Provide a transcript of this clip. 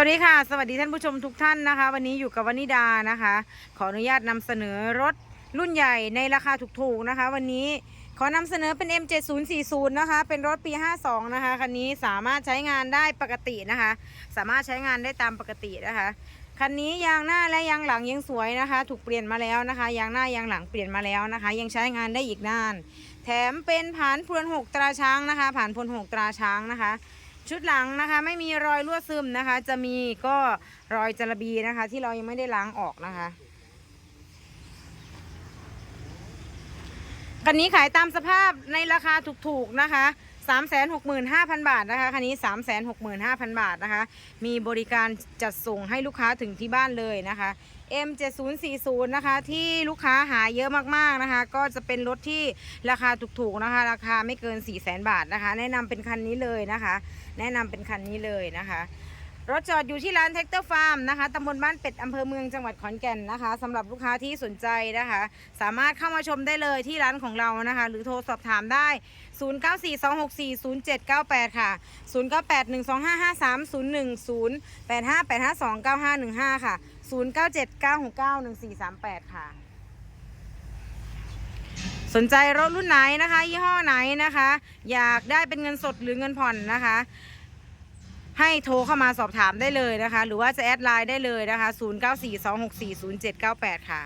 วัสดีค่ะ สวัสดีท่านผู้ชมทุกท่านนะคะ วันนี้อยู่กับวนิดานะคะ ขออนุญาตนำเสนอรถรุ่นใหญ่ในราคาถูกๆนะคะ วันนี้ขอนำเสนอเป็น M7040 นะคะ เป็นรถปี 52 นะคะคันนี้สามารถใช้งานได้ปกตินะคะ สามารถใช้งานได้ตามปกตินะคะคันนี้ยางหน้าและยางหลังยังสวยนะคะ ถูกเปลี่ยนมาแล้วนะคะ ยางหน้ายางหลังเปลี่ยนมาแล้วนะคะ ยังใช้งานได้อีกนาน แถมเป็นผ่านพรวนหกตราช้างนะคะ ผ่านพรวนหกตราช้างนะคะ ชุดหลังนะคะ ไม่มีรอยรั่วซึมนะคะ จะมีก็รอยจระบีนะคะ ที่เรายังไม่ได้ล้างออกนะคะ คันนี้ขายตามสภาพในราคาถูกๆนะคะ365,000 บาทนะคะ คันนี้ 365,000 บาทนะคะ มีบริการจัดส่งให้ลูกค้าถึงที่บ้านเลยนะคะ M7040 นะคะ ที่ลูกค้าหาเยอะมากๆนะคะ ก็จะเป็นรถที่ราคาถูกๆนะคะ ราคาไม่เกิน 400,000 บาทนะคะ แนะนำเป็นคันนี้เลยนะคะ แนะนำเป็นคันนี้เลยนะคะ รถจอดอยู่ที่ร้านแท็กเตอร์ฟาร์มนะคะตำบลบ้านเป็ดอำเภอเมืองจังหวัดขอนแก่นนะคะสำหรับลูกค้าที่สนใจนะคะ สามารถเข้ามาชมได้เลยที่ร้านของเรานะคะ หรือโทรสอบถามได้ 0942640798 ค่ะ 0981255301 0858529515 ค่ะ 0979691438 ค่ะ สนใจรถรุ่นไหนนะคะ ยี่ห้อไหนนะคะ อยากได้เป็นเงินสดหรือเงินผ่อนนะคะ ให้โทรเข้ามาสอบถามได้เลยนะคะ หรือว่าจะแอดไลน์ได้เลยนะคะ 0942640798 ค่ะ